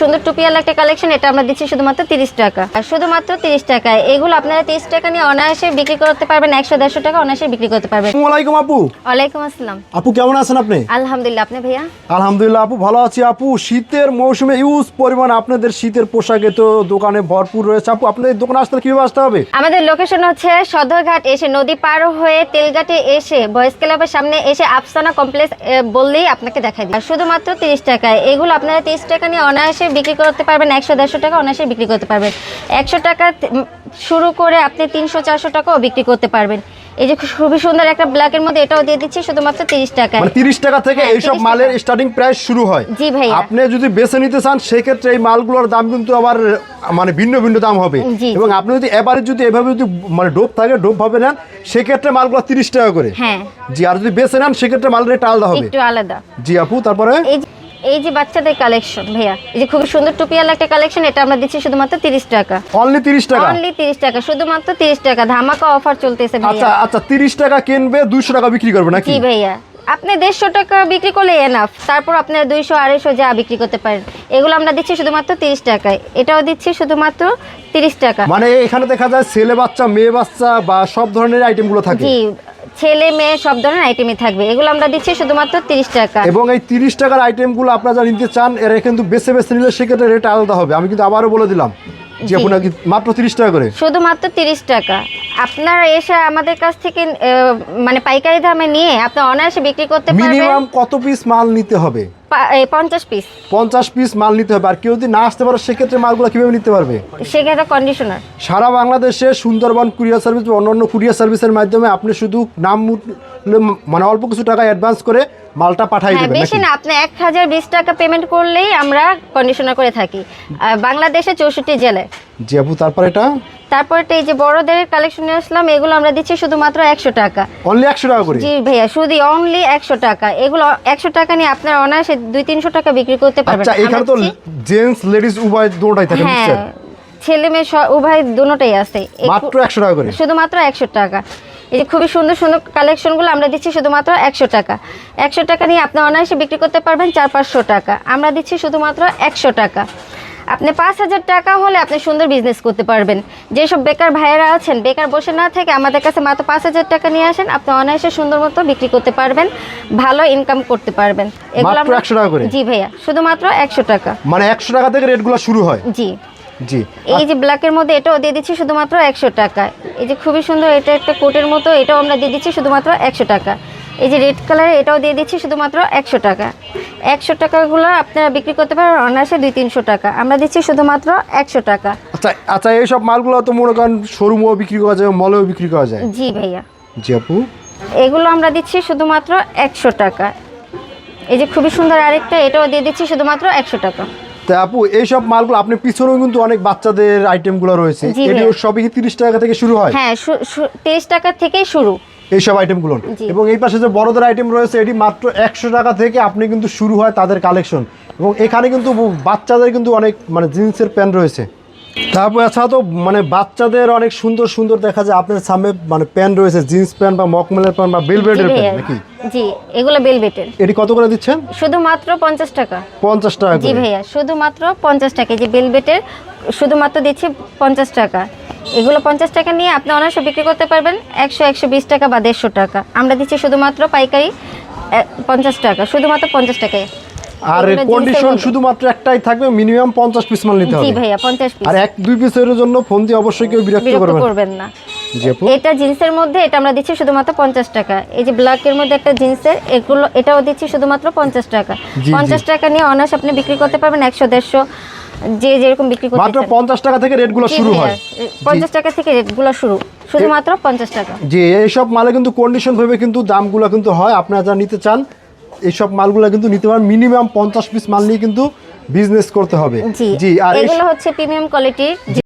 সুন্দর টুপিয়াল একটা কালেকশন এটা আমরা দিচ্ছি শুধুমাত্র তিরিশ টাকা। আর শুধুমাত্র তিরিশ টাকায়। এগুলো আপনারা তিরিশ টাকা নিয়ে অনায়াসে বিক্রি করতে পারবেন একশো দেড়শো টাকা অনায়াসে বিক্রি করতে পারবেন। আলাইকুম আপু। ওয়ালাইকুম আসসালাম। আপু কেমন আছেন আপনি? আলহামদুলিল্লাহ আপনি ভাইয়া? আলহামদুলিল্লাহ আপু ভালো আছি। আপু শীতের মৌসুমে ইউজ পরিমাণ আপনাদের শীতের পোশাকে তো দোকানে ভরপুর রয়েছে। আপু আপনাদের দোকানে আসতে কীভাবে আসতে হবে? আমাদের লোকেশন হচ্ছে সদরঘাট এসে নদী পার হয়ে তেলঘাটে এসে বয়েস ক্লাবের সামনে এসে আফসানা কমপ্লেক্স বললেই আপনাকে দেখাই দিই। শুধুমাত্র তিরিশ টাকায়। এগুলো আপনারা তিরিশ টাকা নিয়ে অনায়াসে বিক্রি করতে পারবেন একশো দেড়শো টাকা অনায়াসে বিক্রি করতে পারবেন। একশো টাকা শুরু করে আপনি তিনশো চারশো টাকাও বিক্রি করতে পারবেন। এই যে খুবই সুন্দর একটা ব্ল্যাকের মধ্যে এটাও দিয়ে দিচ্ছি শুধুমাত্র তিরিশ টাকায়। মানে তিরিশ টাকা থেকে হ্যাঁ, এইসব মালের স্টার্টিং প্রাইস শুরু হয়। জি ভাইয়া। আপনি যদি বেছে নিতে চান সেক্ষেত্রে এই মালগুলোর দাম কিন্তু আবার মানে ভিন্ন ভিন্ন দাম হবে। এবং আপনি যদি এবারে যদি এভাবে যদি মানে ডোপ থাকে ডোপ ভাবে নেন সেক্ষেত্রে মালগুলো তিরিশ টাকা করে। হ্যাঁ। জি আর যদি বেছে নেন সেক্ষেত্রে মাল রেট আলাদা হবে। একটু আলাদা। জি আপু তারপরে? এই যে- বাচ্চাদের কালেকশন ভাইয়া এই যে খুবই সুন্দর টুপিয়াল একটা কালেকশন এটা আমরা দিচ্ছি শুধুমাত্র তিরিশ টাকা। অনলি তিরিশ টাকা? অনলি তিরিশ টাকা শুধুমাত্র তিরিশ টাকা। ধামাকা অফার চলতেছে আচ্ছা ভাইয়া। আচ্ছা তিরিশ টাকা কিনবে দুইশো টাকা বিক্রি করবে নাকি? জি ভাইয়া। আপনি দেড়শো টাকা বিক্রি করলে এনাফ তারপর আপনার দুইশো আড়াইশো যা বিক্রি করতে পারেন। এগুলো আমরা দিচ্ছি শুধুমাত্র তিরিশ টাকায়। এটাও দিচ্ছি শুধুমাত্র তিরিশ টাকা। মানে এখানে দেখা যায় ছেলে বাচ্চা মেয়ে বাচ্চা বা সব ধরনের আইটেমগুলো থাকে। জি ছেলে মেয়ে সব ধরনের আইটেমই থাকবে। এগুলো আমরা দিচ্ছি শুধুমাত্র তিরিশ টাকা। এবং এই তিরিশ টাকার আইটেমগুলো আপনারা যারা নিতে চান এরা কিন্তু বেছে বেছে নিলে সেক্ষেত্রে রেট আলাদা হবে। আমি কিন্তু আবারও বলে দিলাম যে। আপনার মাত্র তিরিশ টাকা করে? শুধুমাত্র তিরিশ টাকা। আপনারা এসে আমাদের কাছ থেকে মানে পাইকারি দামে নিয়ে আপনি অনায়াসে বিক্রি করতে পারবেন। মিনিমাম কত পিস মাল নিতে হবে? পঞ্চাশ পিস পঞ্চাশ পিস মাল নিতে হবে। আর কেউ যদি না আসতে পারে সেক্ষেত্রে মালগুলো কীভাবে নিতে পারবে? সেক্ষেত্রে কন্ডিশনার সারা বাংলাদেশে সুন্দরবন কুরিয়ার সার্ভিস বা অন্যান্য কুরিয়ার সার্ভিসের মাধ্যমে আপনি শুধু নাম মানে অল্প কিছু টাকা অ্যাডভান্স করে মালটা পাঠাই হ্যাঁ দেবেন বেশি না আপনি এক হাজার বিশ টাকা পেমেন্ট করলেই আমরা কন্ডিশনার করে থাকি। বাংলাদেশে চৌষট্টি জেলায়। জি আপু তারপর এটা? তারপর এই যে বড়দের কালেকশন নিয়ে আসলাম এগুলো আমরা দিচ্ছি শুধুমাত্র একশো টাকা। অনলি একশো টাকা করে? জি ভাইয়া শুধু অনলি একশো টাকা। এগুলো একশো টাকা নিয়ে আপনারা অনায়াসে দুই তিনশো টাকা বিক্রি করতে পারবেন। আচ্ছা এখানে তো জেন্টস লেডিস উভয় দুটোটাই থাকে হ্যাঁ ছেলে মেয়ে উভয় দুটোটাই আছে। মাত্র একশো টাকা করে? শুধুমাত্র একশো টাকা। এই যে খুবই সুন্দর সুন্দর কালেকশনগুলো আমরা দিচ্ছি শুধুমাত্র একশো টাকা। একশো টাকা নিয়ে আপনি অনায়াসে বিক্রি করতে পারবেন চার পাঁচশো টাকা। আমরা দিচ্ছি শুধুমাত্র একশো টাকা। আপনি পাঁচ হাজার টাকা হলে আপনি সুন্দর বিজনেস করতে পারবেন। যেসব বেকার ভাইয়েরা আছেন বেকার বসে না থেকে আমাদের কাছে মাত্র পাঁচ হাজার টাকা নিয়ে আসেন আপনি অনায়াসে সুন্দর মতো বিক্রি করতে পারবেন ভালো ইনকাম করতে পারবেন। আমরা- 100 টাকা করে? জি ভাইয়া শুধুমাত্র একশো টাকা। মানে একশো টাকা থেকে রেটগুলো শুরু হয়? জি। জি। এই যে ব্ল্যাকের মধ্যে এটাও দিয়ে দিচ্ছি শুধুমাত্র একশো টাকা। এই যে খুবই সুন্দর এটা একটা কোটের মতো এটাও আমরা দিয়ে দিচ্ছি শুধুমাত্র একশো টাকা। এই যে রেড কালারের এটাও দিয়ে দিচ্ছি শুধুমাত্র একশো টাকা। একশো টাকাগুলো আপনারা বিক্রি করতে পারেন অনায়াসে দুই তিনশো টাকা। আমরা দিচ্ছি শুধুমাত্র একশো টাকা। আচ্ছা আচ্ছা এইসব মালগুলো তো মনে করেন শোরুমেও বিক্রি করা যায় মলেও বিক্রি করা যায়? জি ভাইয়া। জি আপু। এগুলো আমরা দিচ্ছি শুধুমাত্র একশো টাকা। এই যে খুবই সুন্দর আরেকটা এটাও দিয়ে দিচ্ছি শুধুমাত্র একশো টাকা। তা আপু এইসব মালগুলো আপনি পিছনেও কিন্তু অনেক বাচ্চাদের আইটেমগুলো রয়েছে। ভাইয়া। সবই তিরিশ টাকা থেকে শুরু হয়? হ্যাঁ তিরিশ টাকা থেকেই শুরু। এইসব আইটেমগুলো। এবং এই পাশে যে বড়দের আইটেম রয়েছে এটি মাত্র একশো টাকা থেকে আপনি কিন্তু শুরু হয় তাদের কালেকশন এবং এখানে কিন্তু বাচ্চাদের কিন্তু অনেক মানে জিন্সের প্যান্ট রয়েছে। তারপর এছাড়া তো মানে বাচ্চাদের অনেক সুন্দর সুন্দর দেখা যায়। আপনার সামনে মানে প্যান্ট রয়েছে জিন্স প্যান্ট বা মকমেলের প্যান্ট বা বেলভেটের প্যান্ট নাকি? জি এগুলো বেলবেটের এটি কত করে দিচ্ছেন? শুধুমাত্র পঞ্চাশ টাকা। পঞ্চাশ টাকা জি ভাইয়া শুধুমাত্র পঞ্চাশ টাকা। এই যে বেলবেটের শুধুমাত্র দিচ্ছি পঞ্চাশ টাকা। এগুলো পঞ্চাশ টাকা নিয়ে আপনি অনায়াসে বিক্রি করতে পারবেন একশো একশো বিশ টাকা বা দেড়শো টাকা। আমরা দিচ্ছি শুধুমাত্র পাইকারি পঞ্চাশ টাকা। শুধুমাত্র পঞ্চাশ টাকায়। আর কন্ডিশন শুধুমাত্র একটাই থাকবে মিনিমাম পঞ্চাশ পিস মাল নিতে হবে। জি ভাইয়া পঞ্চাশ পিস আর এক দুই পিসের জন্য ফোন দিয়ে অবশ্যই কেউ বিরক্ত করবেন না। জি এটা জিন্সের মধ্যে এটা আমরা দিচ্ছি শুধুমাত্র পঞ্চাশ টাকা। এই যে ব্ল্যাকের মধ্যে একটা জিন্সের এগুলো এটাও দিচ্ছি শুধুমাত্র পঞ্চাশ টাকা। জি। পঞ্চাশ টাকা নিয়ে অনায়াস আপনি বিক্রি করতে পারবেন একশো দেড়শো যে যেরকম বিক্রি করতে মাত্র চান। পঞ্চাশ টাকা থেকে রেটগুলো জি শুরু হয়। পঞ্চাশ টাকা থেকে রেটগুলো শুরু শুধুমাত্র পঞ্চাশ টাকা। যে এইসব মালে কিন্তু কন্ডিশন ভেবে কিন্তু দামগুলো কিন্তু হয় আপনারা যারা নিতে চান এইসব মালগুলো কিন্তু নিতে পারেন। মিনিমাম পঞ্চাশ পিস মাল নিয়ে কিন্তু বিজনেস করতে হবে। জি। আর এগুলো হচ্ছে প্রিমিয়াম কোয়ালিটির